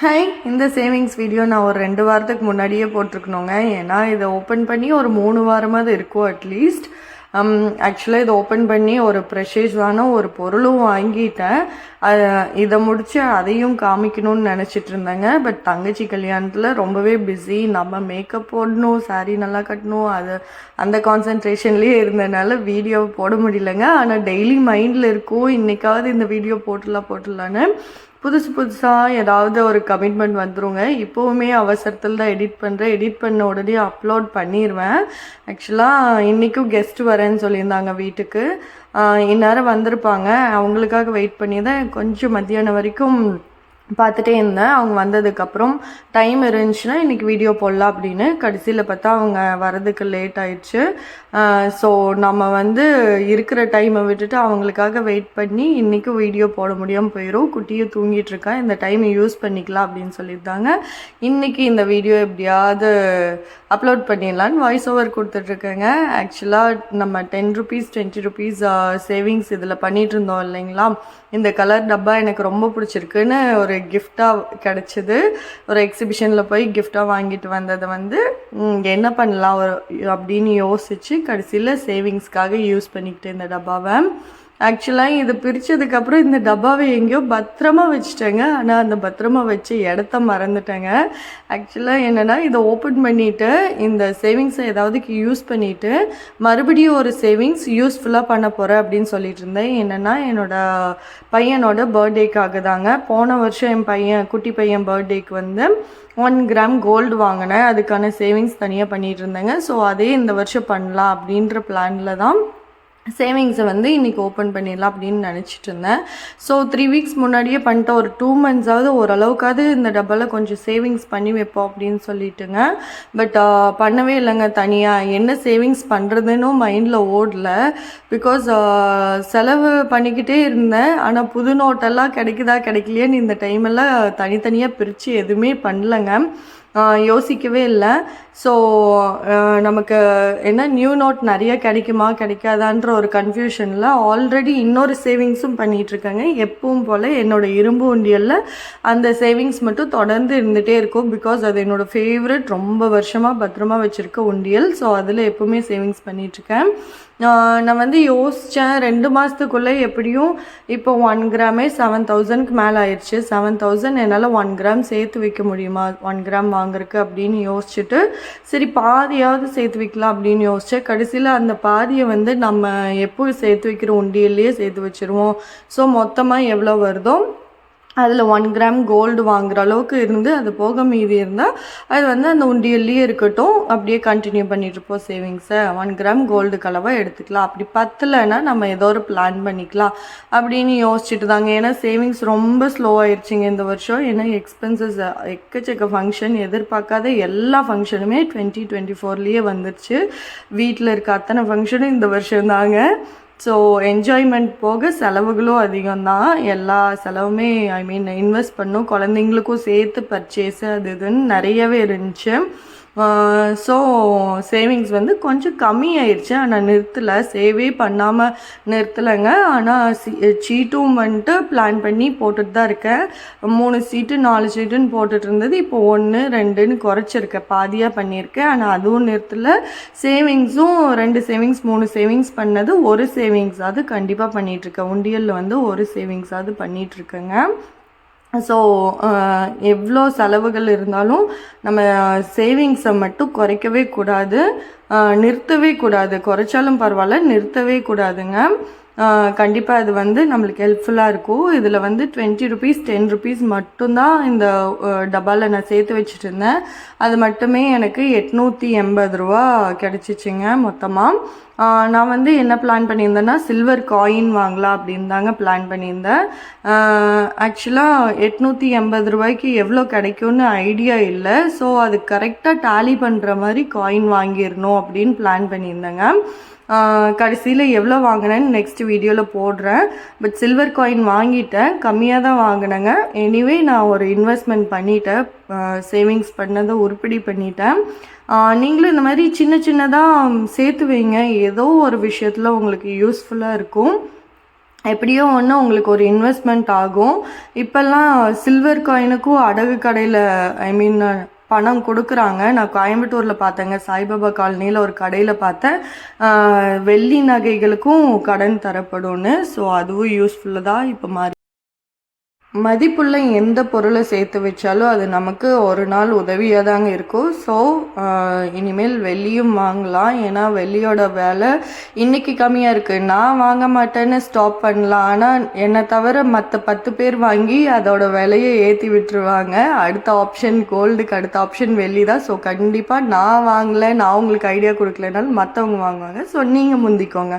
Hi இந்த savings video நான் ஒரு ரெண்டு வாரத்துக்கு முன்னாடியே போட்டிருக்கணுங்க. ஏன்னா இதை ஓப்பன் பண்ணி ஒரு மூணு வாரமாவது இருக்கும் அட்லீஸ்ட் ஆக்சுவலாக இதை ஓப்பன் பண்ணி ஒரு ப்ரெஷேஜான ஒரு பொருளும் வாங்கிட்டேன். இதை முடித்து அதையும் காமிக்கணும்னு நினச்சிட்டு இருந்தேங்க. பட் தங்கச்சி கல்யாணத்தில் ரொம்பவே பிஸி நம்ம மேக்கப் போடணும் சாரீ நல்லா கட்டணும் அது அந்த கான்சன்ட்ரேஷன்லேயே இருந்ததுனால வீடியோ போட முடியலங்க. ஆனால் டெய்லி மைண்டில் இருக்கும் இன்றைக்காவது இந்த வீடியோ போட்டுடலாம் போட்டுடலான்னு புதுசு புதுசாக ஏதாவது ஒரு கமிட்மெண்ட் வந்துருங்க. இப்போவுமே அவசரத்தில் தான் எடிட் பண்ணுறேன் எடிட் பண்ண உடனே அப்லோட் பண்ணிடுவேன் ஆக்சுவலாக இன்றைக்கும் கெஸ்ட் வரேன்னு சொல்லியிருந்தாங்க வீட்டுக்கு. இந்நேரம் வந்திருப்பாங்க. அவங்களுக்காக வெயிட் பண்ணி தான் கொஞ்சம் மத்தியானம் வரைக்கும் பார்த்துட்டே இருந்தேன். அவங்க வந்ததுக்கப்புறம் டைம் இருந்துச்சுன்னா இன்றைக்கி வீடியோ போடலாம் அப்படின்னு. கடைசியில் பார்த்தா அவங்க வரதுக்கு லேட் ஆயிடுச்சு. ஸோ நம்ம வந்து இருக்கிற டைமை விட்டுட்டு அவங்களுக்காக வெயிட் பண்ணி இன்றைக்கும் வீடியோ போட முடியாமல் போயிடும் குட்டியும் தூங்கிட்டுருக்கேன் இந்த டைமை யூஸ் பண்ணிக்கலாம் அப்படின்னு சொல்லியிருந்தாங்க. இன்றைக்கி இந்த வீடியோ எப்படியாவது அப்லோட் பண்ணிடலான்னு வாய்ஸ் ஓவர் கொடுத்துட்ருக்கேங்க ஆக்சுவலாக நம்ம ten rupees twenty rupees savings இதில் பண்ணிகிட்டு இருந்தோம் இல்லைங்களா? இந்த கலர் டப்பா எனக்கு ரொம்ப பிடிச்சிருக்குன்னு ஒரு கிஃப்டாக கிடச்சிது. ஒரு எக்ஸிபிஷனில் போய் கிஃப்டாக வாங்கிட்டு வந்ததை வந்து என்ன பண்ணலாம் ஒரு அப்படின்னு யோசித்து கடைசியில் சேவிங்ஸ்க்காக யூஸ் பண்ணிக்கிட்டு இந்த டப்பாவை. ஆக்சுவலாக இது பிரித்ததுக்கப்புறம் இந்த டப்பாவை எங்கேயோ பத்திரமா வச்சுட்டேங்க. ஆனால் அந்த பத்திரமா வச்ச இடத்த மறந்துட்டேங்க. ஆக்சுவலாக என்னென்னா இதை ஓப்பன் பண்ணிவிட்டு இந்த சேவிங்ஸை ஏதாவது யூஸ் பண்ணிவிட்டு மறுபடியும் ஒரு சேவிங்ஸ் யூஸ்ஃபுல்லாக பண்ண போகிறேன் அப்படின்னு சொல்லிட்டு இருந்தேன். என்னென்னா என்னோட பையனோட பர்த்டேக்காக தாங்க. போன வருஷம் என் பையன் குட்டி பையன் பர்த்டேக்கு வந்து ஒன் கிராம் கோல்டு வாங்கினேன். அதுக்கான சேவிங்ஸ் தனியாக பண்ணிகிட்டு இருந்தேங்க. ஸோ அதே இந்த வருஷம் பண்ணலாம் அப்படின்ற பிளானில் தான் சேவிங்ஸை வந்து இன்றைக்கி ஓப்பன் பண்ணிடலாம் அப்படின்னு நினச்சிட்டு இருந்தேன். ஸோ த்ரீ வீக்ஸ் முன்னாடியே பண்ணிட்ட ஒரு டூ மந்த்ஸாவது ஓரளவுக்காவது இந்த டப்பாவில் கொஞ்சம் சேவிங்ஸ் பண்ணி வைப்போம் அப்படின்னு சொல்லிட்டுங்க. பட் பண்ணவே இல்லைங்க தனியாக என்ன சேவிங்ஸ் பண்ணுறதுன்னு மைண்டில் ஓடல. பிகாஸ் செலவு பண்ணிக்கிட்டே இருந்தேன். ஆனால் புது நோட்டெல்லாம் கிடைக்குதா கிடைக்கலையேன்னு இந்த டைமெல்லாம் தனித்தனியாக பிரித்து எதுவுமே பண்ணலங்க. யோசிக்கவே இல்லை. ஸோ நமக்கு என்ன நியூ நோட் நிறைய கிடைக்குமா கிடைக்காதான்ற ஒரு கன்ஃபியூஷனில் ஆல்ரெடி இன்னொரு சேவிங்ஸும் பண்ணிகிட்ருக்கேங்க எப்பவும் போல் என்னோடய இரும்பு உண்டியலில் அந்த சேவிங்ஸ் மட்டும் தொடர்ந்து இருந்துகிட்டே இருக்கும். பிகாஸ் அது என்னோடய ஃபேவரட் ரொம்ப வருஷமாக பத்திரமா வச்சுருக்க உண்டியல். ஸோ அதில் எப்போவுமே சேவிங்ஸ் பண்ணிகிட்ருக்கேன் நான் வந்து யோசித்தேன் ரெண்டு மாதத்துக்குள்ளே எப்படியும் இப்போ ஒன் கிராமே செவன் தௌசண்ட்க்கு மேலே ஆயிடுச்சு செவன் தௌசண்ட் என்னால் ஒன் கிராம் சேர்த்து வைக்க முடியுமா? ஒன் கிராம் வாங்குறதுக்கு அப்படின்னு யோசிச்சுட்டு சரி பாதியாவது சேர்த்து வைக்கலாம் அப்படின்னு யோசித்தேன் கடைசியில் அந்த பாதியை வந்து நம்ம எப்போ சேர்த்து வைக்கிற உண்டியல்லையே சேர்த்து வச்சுருவோம். ஸோ மொத்தமாக எவ்வளோ வருதோ அதில் ஒன் கிராம் கோல்டு வாங்குற அளவுக்கு இருந்து அது போக மீதி இருந்தால் அது வந்து அந்த உண்டியல்லையே இருக்கட்டும் அப்படியே கண்டினியூ பண்ணிட்டு இருப்போம் சேவிங்ஸை ஒன் கிராம் கோல்டு கலவாக எடுத்துக்கலாம். அப்படி பத்தலைன்னா நம்ம ஏதோ ஒரு பிளான் பண்ணிக்கலாம் அப்படின்னு யோசிச்சுட்டு தாங்க. ஏன்னா சேவிங்ஸ் ரொம்ப ஸ்லோ ஆயிடுச்சுங்க இந்த வருஷம். ஏன்னா எக்ஸ்பென்சஸ் எக்கச்சக்க ஃபங்க்ஷன் எதிர்பார்க்காத எல்லா ஃபங்க்ஷனுமே டுவெண்ட்டி டுவெண்ட்டி ஃபோர்லேயே வந்துருச்சு. வீட்டில் இருக்க அத்தனை ஃபங்க்ஷனும் இந்த வருஷம் தாங்க. ஸோ என்ஜாய்மெண்ட் போக செலவுகளும் அதிகம்தான். எல்லா செலவுமே ஐ மீன் இன்வெஸ்ட் பண்ணும். குழந்தைங்களுக்கும் சேர்த்து பர்ச்சேஸு அது இதுன்னு நிறையவே இருந்துச்சு. ஸோ சேவிங்ஸ் வந்து கொஞ்சம் கம்மியாயிடுச்சு ஆனால் நிறுத்தலை. சேவே பண்ணாமல் நிறுத்தலைங்க. ஆனால் சீட்டும் வந்துட்டு பிளான் பண்ணி போட்டுட்டு தான் இருக்கேன். மூணு சீட்டு நாலு சீட்டுன்னு போட்டுட்டு இருந்தது. இப்போ ஒன்று ரெண்டுன்னு குறைச்சிருக்கேன் பாதியாக பண்ணியிருக்கேன். ஆனால் அதுவும் நிறுத்தலை. சேவிங்ஸும் ரெண்டு சேவிங்ஸ் மூணு சேவிங்ஸ் பண்ணது ஒரு சேவிங்ஸாவது கண்டிப்பாக பண்ணிகிட்ருக்கேன் உண்டியலில் வந்து ஒரு சேவிங்ஸாவது பண்ணிகிட்ருக்கேங்க ஸோ uh, எவ்வளோ செலவுகள் இருந்தாலும் நம்ம சேவிங்ஸை மட்டும் குறைக்கவே கூடாது. நிறுத்தவே கூடாது. குறைச்சாலும் பரவாயில்ல நிறுத்தவே கூடாதுங்க. கண்டிப்பாக அது வந்து நம்மளுக்கு ஹெல்ப்ஃபுல்லாக இருக்கும். இதில் வந்து டுவெண்ட்டி ருபீஸ் டென் ருபீஸ் மட்டும்தான் இந்த டப்பாவில் நான் சேர்த்து வச்சுட்டு இருந்தேன் அது மட்டுமே எனக்கு எட்நூற்றி எண்பது ரூபா கிடச்சிச்சிங்க மொத்தமாக நான் வந்து என்ன பிளான் பண்ணியிருந்தேன்னா சில்வர் காயின் வாங்கலாம் அப்படின்னு தாங்க பிளான் பண்ணியிருந்தேன் ஆக்சுவலாக எட்நூற்றி எண்பது ரூபாய்க்கு எவ்வளோ கிடைக்கும்னு ஐடியா இல்லை. ஸோ அது கரெக்டாக டேலி பண்ணுற மாதிரி காயின் வாங்கிடணும் அப்படின்னு பிளான் பண்ணியிருந்தேங்க. கடைசியில் எவ்வளோ வாங்கினேன்னு நெக்ஸ்ட் வீடியோவில் போடுறேன். பட் சில்வர் காயின் வாங்கிட்டேன். கம்மியாக தான் வாங்கினேங்க. எனிவே நான் ஒரு இன்வெஸ்ட்மெண்ட் பண்ணிட்டேன். சேவிங்ஸ் பண்ணதை உருப்படி பண்ணிட்டேன். நீங்களும் இந்த மாதிரி சின்ன சின்னதாக சேர்த்து வைங்க. ஏதோ ஒரு விஷயத்தில் உங்களுக்கு யூஸ்ஃபுல்லாக இருக்கும். எப்படியோ ஒன்று உங்களுக்கு ஒரு இன்வெஸ்ட்மெண்ட் ஆகும். இப்போல்லாம் சில்வர் காயினுக்கும் அடகு கடையில் ஐ மீன் பணம் கொடுக்குறாங்க. நான் கோயம்புத்தூரில் பார்த்தேங்க. சாய்பாபா காலனியில் ஒரு கடையில் பார்த்தேன். வெள்ளி நகைகளுக்கும் கடன் தரப்படும்னு. ஸோ அதுவும் யூஸ்ஃபுல்லாக தான் இப்போ மாறி மதிப்புள்ள எந்த பொருளை சேர்த்து வச்சாலும் அது நமக்கு ஒரு நாள் உதவியாக தாங்க இருக்கும். ஸோ இனிமேல் வெள்ளியும் வாங்கலாம். ஏன்னா வெள்ளியோட விலை இன்னைக்கு கம்மியாக இருக்குது நான் வாங்க மாட்டேன்னு ஸ்டாப் பண்ணலாம். ஆனால் என்னை தவிர மற்ற பத்து பேர் வாங்கி அதோட விலையை ஏற்றி விட்டுருவாங்க. அடுத்த ஆப்ஷன் கோல்டுக்கு அடுத்த ஆப்ஷன் வெள்ளி தான். ஸோ கண்டிப்பாக நான் வாங்கலை நான் உங்களுக்கு ஐடியா கொடுக்கலனாலும் மற்றவங்க வாங்குவாங்க. ஸோ நீங்கள் முந்திக்கோங்க.